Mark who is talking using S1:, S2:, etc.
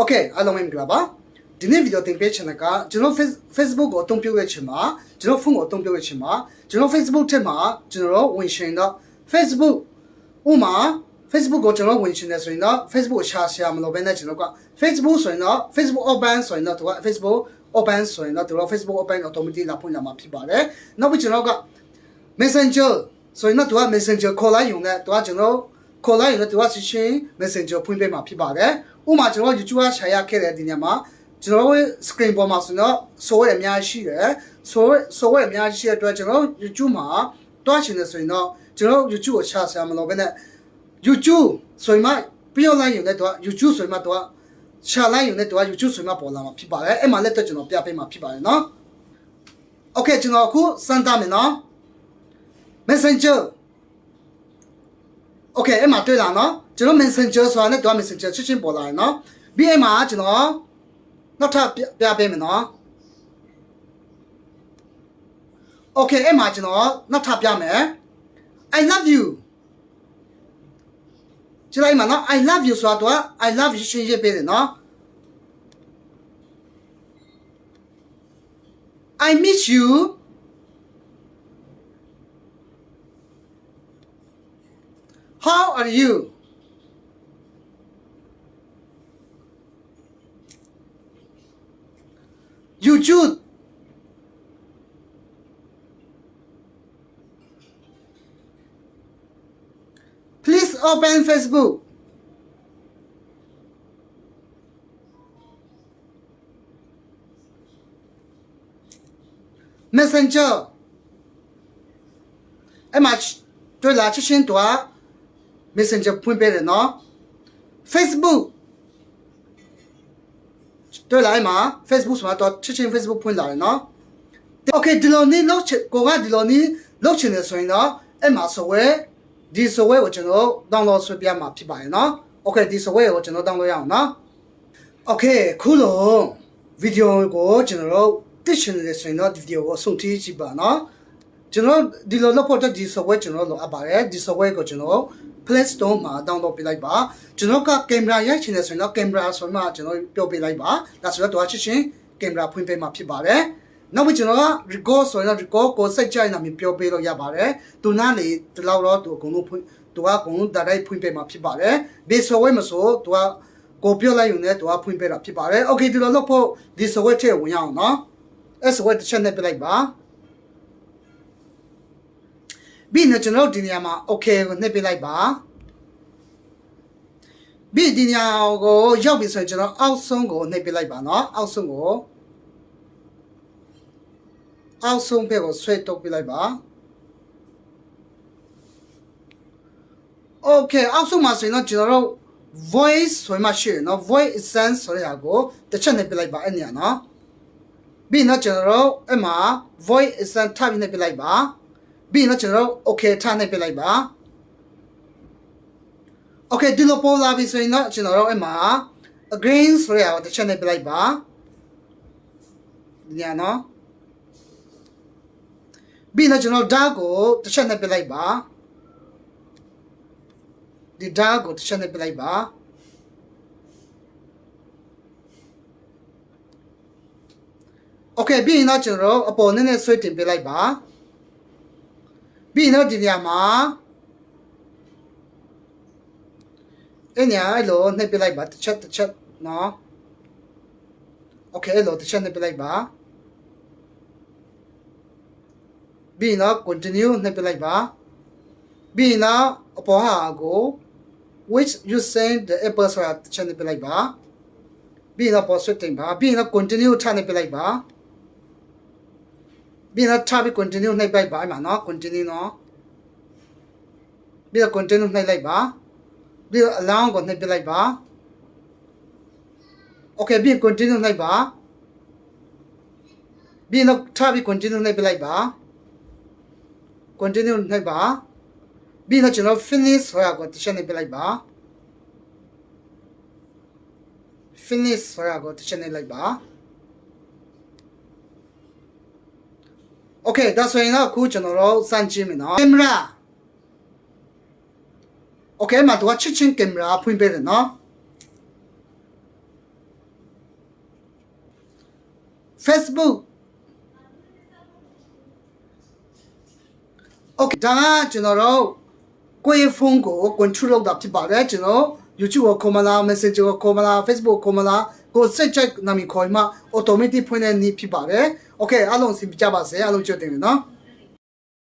S1: Okay အားလုံးမင်္ဂလာပါဒီနေ့ဗီဒီယိုတင်ပေးချင်တာကကျွန်တော် Facebook ကိုအသုံးပြုရချင်မှာကျွန်တော်ဖုန်းကိုအသုံးပြုရချင်မှာကျွန်တော် Facebook ထက်မှာကျွန်တော်ဝင်ရှင်တော့ Facebook ဥမာ Facebook ကိုကျွန်တော်ဝင်ရှင်တယ်ဆိုရင်တော့ Facebook ရှာရှာမလို့ပဲနဲ့ကျွန်တော်က Facebook ဆိုရင်တော့ Facebook open ဆိုရင်တော့သူက Facebook open ဆိုရင်တော့သူက Facebook open automatic လာဖွင့်လာမှာဖြစ်ပါတယ်နောက်ပြီးကျွန်တော်က Messenger ဆိုရင်တော့သူက Messenger ခေါ်လိုက်ရုံနဲ့သူကကျွန်တော်ခေါ်လိုက်ရုံနဲ့သူကရှင်းရှင်း Messenger ဖွင့်ပေးမှာဖြစ်ပါတယ် ဥပမာကျွန်တော် YouTube ကရှာရခဲ့တဲ့ဒီညမှာကျွန်တော်ရဲ့ screen ပေါ်မှာဆိုတော့ဆိုရအများကြီးရှိတယ်ဆိုရဆိုရအများကြီးရှိတဲ့အတွက်ကျွန်တော် YouTube မှာတွားချင်တယ်ဆိုရင်တော့ကျွန်တော် YouTube ကိုရှာဆရာမလို့ပဲနဲ့ YouTube ဆိုရင်မှပြောလိုက်ရုံနဲ့သူက YouTube ဆိုရင်မှသူကရှာလိုက်ရုံနဲ့သူက YouTube ဆိုရင်မှပေါ်လာမှာဖြစ်ပါတယ်အဲ့မှာလက်တော့ကျွန်တော်ပြပေးမှာဖြစ်ပါတယ်နော် Okay ကျွန်တော်အခုစမ်းသပ်မယ်နော် Messenger Okay အဲ့မှာတွေ့လာနော် ကျွန်တော် Messenger ဆိုတာနဲ့တော့ Messenger ချက်ချင်းပေါ်လာရနော်ပြီးအဲ့မှာကျွန်တော်နောက်ထပ်ပြပြပေးမယ်နော် Okay အဲ့မှာကျွန်တော်နောက်ထပ်ပြမယ် I love you ကျလိုက်မှာနော် I love you ဆိုတာတော့ I love you ရှင်းရပေးတယ်နော် I miss you How are you? YouTube. Please open Facebook. Messenger. အဲ့မှာတွေ့လာချက်ချင်းတော့ Messenger ဖွင့်ပေးတယ်နော် Facebook တွေ့လာအဲ့မှာ Facebook ဆိုတာတော့ချက်ချင်း Facebook ဖွင့်လာတယ်နော် Okay ဒီလိုနေလောက်ချင်ကိုကဒီလိုနေလောက်ချင်တယ်ဆိုရင်တော့အဲ့မှာဆိုဝဲဒီဆိုဝဲကိုကျွန်တော် download ဆွဲပြမှာဖြစ်ပါတယ်နော် Okay ဒီဆိုဝဲကိုကျွန်တော် download ရအောင်နော် Okay ခုလုံးဗီဒီယိုကိုကျွန်တော်တို့တစ်ချင်တယ်ဆိုရင်တော့ဒီဗီဒီယိုကိုအဆုံးထိကြည့်ပါနော် ကျွန်တော်ဒီလိုလုပ်ဖို့အတွက်ဒီ software ကျွန်တော်လိုအပ်ပါတယ်ဒီ software ကိုကျွန်တော် Play Store မှာ download ပေးလိုက်ပါကျွန်တော်ကကင်မရာရိုက်ချင်တယ်ဆိုရင်တော့ကင်မရာဆိုမှကျွန်တော်ပြောပေးလိုက်ပါဒါဆိုတော့တော့ချစ်ချင်းကင်မရာဖွင့်ပေးမှာဖြစ်ပါတယ်နောက်ပြီးကျွန်တော်က record ဆိုရင်တော့ record ကိုစိတ်ကြိုက်တာမျိုးပြောပေးလို့ရပါတယ်သူနားလေဒီလောက်တော့သူအကုန်လုံးဖွင့်သူကအကုန်လုံးဒါတိုင်းဖွင့်ပေးမှာဖြစ်ပါတယ်ဒီ software မဆိုသူကကိုပြောလိုက်ယူနေသူကဖွင့်ပေးတာဖြစ်ပါတယ် okay ဒီလိုလုပ်ဖို့ဒီ software ထည့်ဝင်ရအောင်နော်အဲ software တစ်ချက်နဲ့ပြလိုက်ပါ ပြီးရင်ကျွန်တော်တို့ဒီနေရာမှာ okay ကိုနှိပ်ပေးလိုက်ပါပြီးဒီနေရာကိုရောက်ပြီဆိုရင်ကျွန်တော်အောက်ဆုံးကိုနှိပ်ပေးလိုက်ပါเนาะအောက်ဆုံးကိုအောက်ဆုံးဘက်ကိုဆွဲတုပ်ပေးလိုက်ပါ okay အောက်ဆုံးမှာဆိုရင်တော့ကျွန်တော်တို့ voice ဆိုမှရှိရเนาะ voice essence ဆိုတဲ့အရာကိုတစ်ချက်နှိပ်ပေးလိုက်ပါအဲ့နေရာเนาะပြီးရင်တော့ကျွန်တော်တို့အဲ့မှာ voice essence ထပ်ပြီးနှိပ်ပေးလိုက်ပါ ပြီးရင်တော့ကျွန်တော်တို့ okay ထားနေပြလိုက်ပါ okay ဒီလိုပေါ်လာပြီဆိုရင်တော့ကျွန်တော်တို့အဲ့မှာ green ဆိုရအောင်တစ်ချက်နေပြလိုက်ပါဒီညာနော်ပြီးရင်တော့ကျွန်တော် dark ကိုတစ်ချက်နေပြလိုက်ပါဒီ dark ကိုတစ်ချက်နေပြလိုက်ပါ okay ပြီးရင်တော့ကျွန်တော်တို့အပေါ်နည်းနည်းဆွဲတင်ပြလိုက်ပါ ပြီးတော့ဒီနေရာမှာအဲ့ညာအဲ့လိုနှိပ်ပြလိုက်ပါတစ်ချက်တစ်ချက်နော်โอเคအဲ့လိုတစ်ချက်နှိပ်ပြလိုက်ပါပြီးတော့ continue နှိပ်ပြလိုက်ပါပြီးတော့အပေါ်ဟာကို which you send the apple ဆိုတာတစ်ချက်နှိပ်ပြလိုက်ပါပြီးတော့ပေါ်ဆွတ်တင်ပါပြီးတော့ continue ထားနှိပ်ပြလိုက်ပါ ပြီးတော့ထားပြီး continue နှိပ်လိုက်ပါအဲ့မှာနော် continue နော်ပြီးတော့ continue နှိပ်လိုက်ပါပြီးတော့ allow ကိုနှိပ်ပြလိုက်ပါ okay ပြီး continue နှိပ်ပါပြီးတော့ထားပြီး continue နှိပ်ပြလိုက်ပါ continue နှိပ်ပါပြီးတော့ကျွန်တော် finish ဆိုတာကိုတစ်ချက်နှိပ်ပြလိုက်ပါ finish ဆိုတာကိုတစ်ချက်နှိပ်လိုက်ပါ โอเคဒါဆိုရင်တော့အခုကျွန်တော်တို့စမ်းကြည့်မယ်နော်ကင်မရာโอเคမှာသူကချစ်ချင်းကင်မရာဖွင့်ပေးတယ်နော် Facebook Okay ဒါကကျွန်တော်တို့ကိုယ့်ရဲ့ဖုန်းကို control လုပ်တာဖြစ်ပါတယ်ကျွန်တော် YouTube ကိုခေါ်မလား Messenger ကိုခေါ်မလား Facebook ကိုခေါ်မလားကိုစိတ်ချက်နာမည်ခေါ်မှ automatic ဖွင့်တဲ့နည်းဖြစ်ပါတယ် Okay အားလုံးစင်ပြကြပါစေအားလုံးကြိုတင်တယ်နော်